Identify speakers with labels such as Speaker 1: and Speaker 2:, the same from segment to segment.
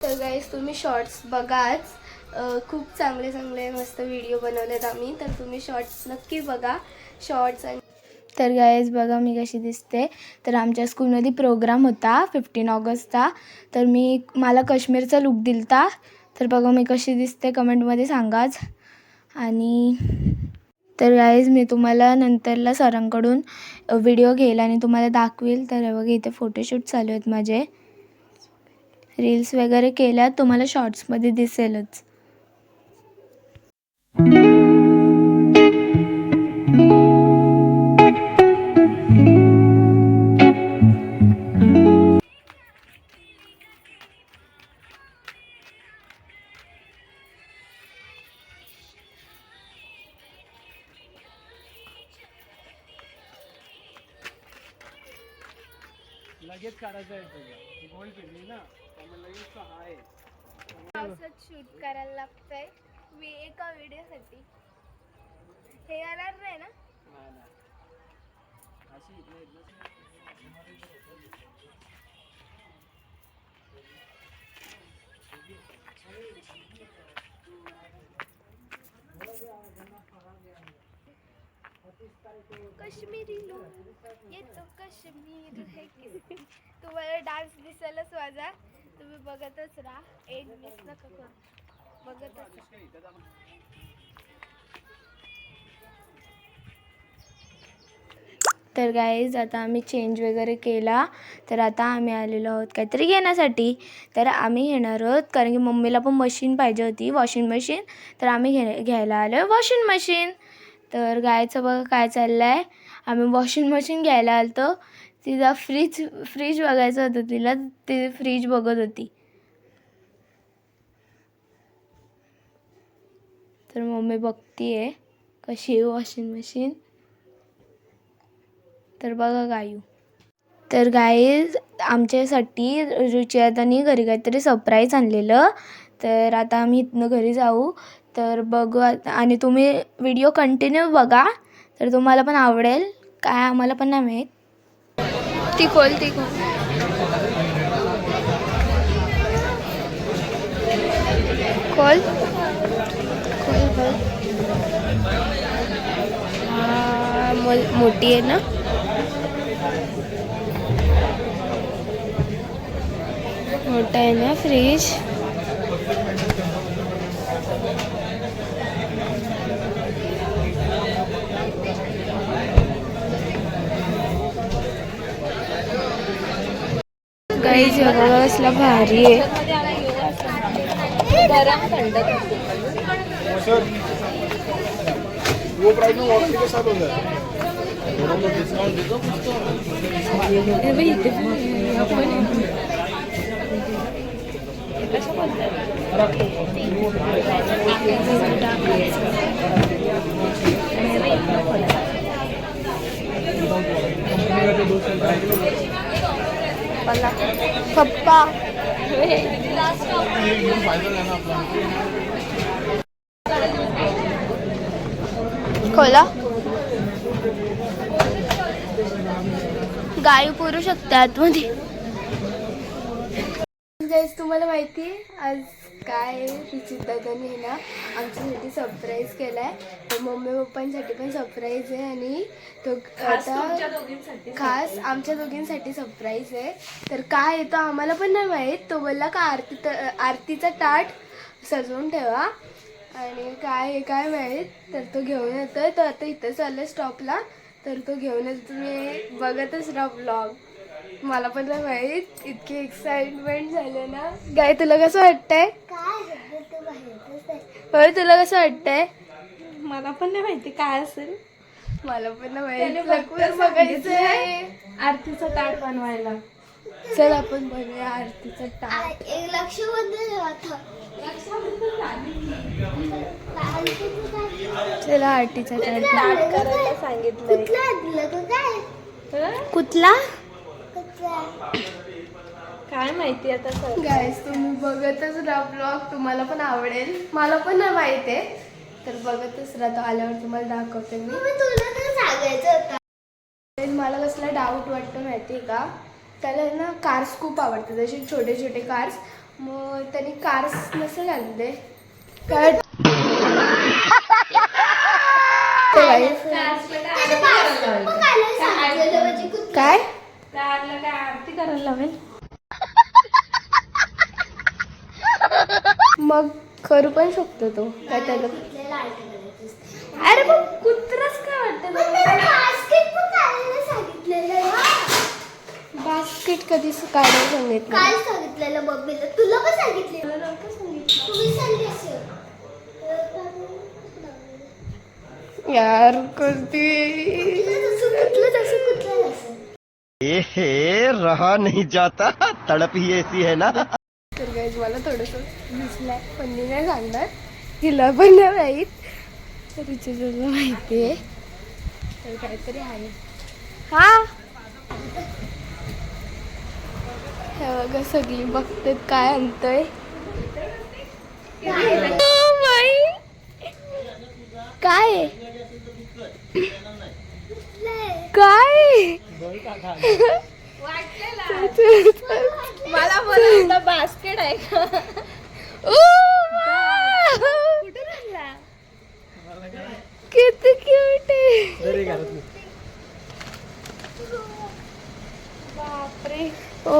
Speaker 1: तर गाईज तुम्ही शॉर्ट्स बघाच. खूप चांगले चांगले मस्त व्हिडिओ बनवलेत आम्ही. तर तुम्ही शॉर्ट्स नक्की बघा. शॉर्ट्स आणि तर गायज बघा मी कशी दिसते. तर आमच्या स्कूलमध्ये प्रोग्राम होता फिफ्टीन ऑगस्टचा. तर मी मला काश्मीरचा लुक दिलता. तर बघा मी कशी दिसते कमेंटमध्ये सांगाच. आणि तर गाईज मी तुम्हाला नंतरला सरांकडून व्हिडिओ घेईल आणि तुम्हाला दाखवेल. तर बघा इथे फोटोशूट चालू आहेत माझे. रील्स वगैरे केल्या तुम्हाला शॉर्ट्समध्ये दिसेलच.
Speaker 2: लगेच काढायचं आहे तुझ्या गोल केली ना.
Speaker 1: शूट करायला लागतंय. मी एका व्हिडिओसाठी. हे येणार नाही ना? काश्मीरी लूक. येतो काश्मीर. तुम्हाला डान्स दिसेलच माझा. तुम्ही बघतच राहा. एक मिस नका करू. बघतच तर गाईज आता आम्ही चेंज वगैरे केला. तर आता आम्ही आलेलो आहोत काहीतरी घेण्यासाठी. तर आम्ही घेणार आहोत कारण की मम्मीला पण मशीन पाहिजे होती वॉशिंग मशीन तर आम्ही घे घ्यायला आलो आहे वॉशिंग मशीन तर गायचं बघा काय चाललं आहे आम्ही वॉशिंग मशीन घ्यायला आलो तिचा फ्रीज फ्रीज बघायचं होतं तिला. ती फ्रीज बघत होती. तर मम्मी बघतीये कशी आहे वॉशिंग मशीन तर बघा गायू. तर गाईज आमच्यासाठी रुचियातानी घरी काहीतरी सरप्राईज आणलेलं. तर आता आम्ही इथनं घरी जाऊ. तर बघू आता आणि तुम्ही व्हिडिओ कंटिन्यू बघा. तर तुम्हाला पण आवडेल. काय आम्हाला पण नाही माहीत. ती खोल ती खोल. खोल? खोल खोल. हा, मोठी आहे ना? मोठा आहे ना फ्रीज गाईज बघा कसला भारी आहे.
Speaker 3: वो
Speaker 1: पप्पा. खोला. गाय पुरू शकते आतमध्ये. गाईज तुम्हाला माहिती आहे आज काय रुचित दादाने ना? आमच्यासाठी सरप्राईज केला आहे तर मम्मी पप्पांसाठी पण सरप्राईज आहे आणि तो आता खास आमच्या दोघींसाठी सरप्राईज आहे. तर काय येतो आम्हाला पण नाही माहीत. तो बोलला का आरती आरतीचा ताट सजवून ठेवा. आणि काय आहे काय माहीत? तर तो घेऊन येतोय. तो आता इथं चाललं स्टॉपला तर तो घेऊन येतो तुम्ही बघतच राहा ब्लॉग मला पण नाही माहीत. इतकी एक्साइटमेंट झालं ना. गाय तुला कसं वाटतंय? होय तुला कसं वाटतंय?
Speaker 4: मला पण नाही माहिती काय असेल.
Speaker 1: मला पण नाही
Speaker 4: त्याने
Speaker 1: माहीत
Speaker 4: फक्त
Speaker 1: लवकर बघायचंय?
Speaker 4: आरतीचं ताट बनवायला.
Speaker 1: चल आपण बघूया आरतीचं ताट. चला आरतीचा ताट.
Speaker 4: करायला सांगितलंय?
Speaker 1: कुठला?
Speaker 4: काय माहिती आता सर?
Speaker 1: गायस तुम्ही बघतच राहा ब्लॉग तुम्हाला पण आवडेल. मला पण नाही माहीत आहे. तर बघतच राहा. तो आल्यावर तुम्हाला दाखवते मी. मला कसला डाऊट वाटतो माहिती का? त्याला ना कार्स खूप आवडतात. जसे छोटे छोटे कार्स मग त्यांनी कार्स नसेल आणले काय ते guys, काय?
Speaker 4: कारला काय आरती करायला लावेल?
Speaker 1: मग करू पण शकतो तो. काय त्याला? अरे मग कुत्रच काय वाटतं? बास्केट कधी काढायला सांगितलं
Speaker 5: काल सांगितलेलं बॉबीला तुला पण सांगितलं. तुम्ही सांगितले.
Speaker 1: यार करती
Speaker 5: तसं कुठलं तसं कुठलं तसं
Speaker 6: ए रहा नहीं जाता। तड़प ही ऐसी है ना।
Speaker 1: तर गाईज मला थोडंसं दिसलंय पण मी नाही सांगणार. हिला पण नाही माहीत. रिचार्जला माहिती आहे तर काहीतरी आहे. हा? हे बघा सगळी बघतात काय आणतोय. काय? काय?
Speaker 4: मला बोलायला बास्केट आहे का?
Speaker 1: किती क्यूट आहे. बापरे ओ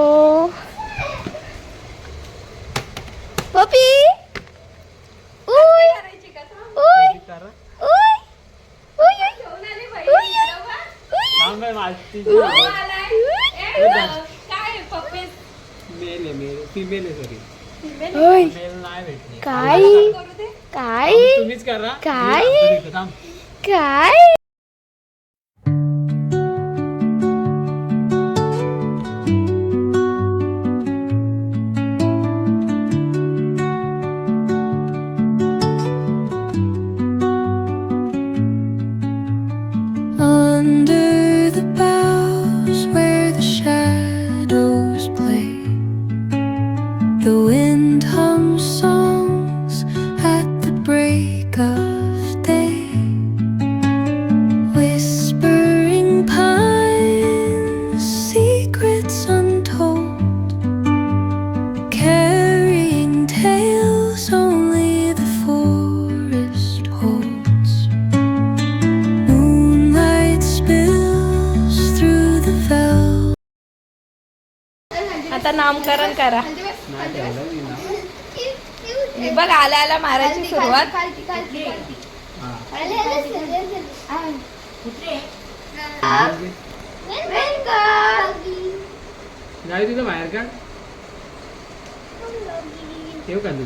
Speaker 2: फिमेल आहे सॉरी
Speaker 1: ओय
Speaker 2: मेल नाही भेटले.
Speaker 1: काय? काय?
Speaker 2: तुम्हीच करा.
Speaker 1: काय?
Speaker 2: मी लागतो तिथं, थांब.
Speaker 1: काय?
Speaker 4: आता नामकरण करा. मी बघ आल्या आल्या मारायची सुरुवात.
Speaker 2: जाऊ तिथं बाहेर का ठेव का तू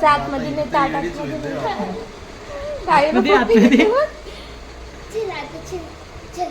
Speaker 4: सात मध्ये नाही
Speaker 2: आतमध्ये
Speaker 5: चल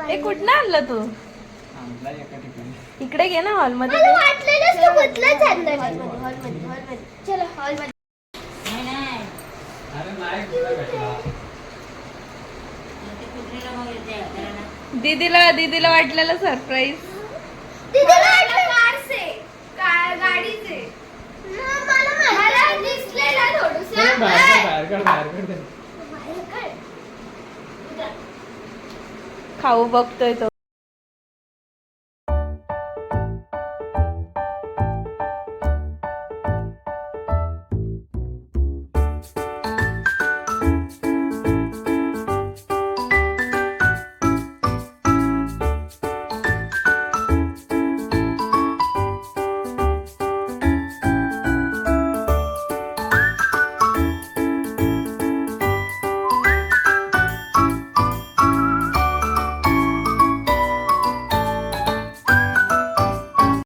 Speaker 4: हे कुठनं आणलं तू?
Speaker 2: थांबला एका ठिकाणी.
Speaker 4: इकडे घे ना हॉलमध्ये. दीदीला दीदीला वाटलेलं सरप्राईज
Speaker 5: गाडीचे मला मला दिसलेला थोडंसं.
Speaker 2: बाहेर काढ, बाहेर काढ बाहेर काढ
Speaker 5: बाहेर काढ.
Speaker 4: खाऊ बघतोय तो.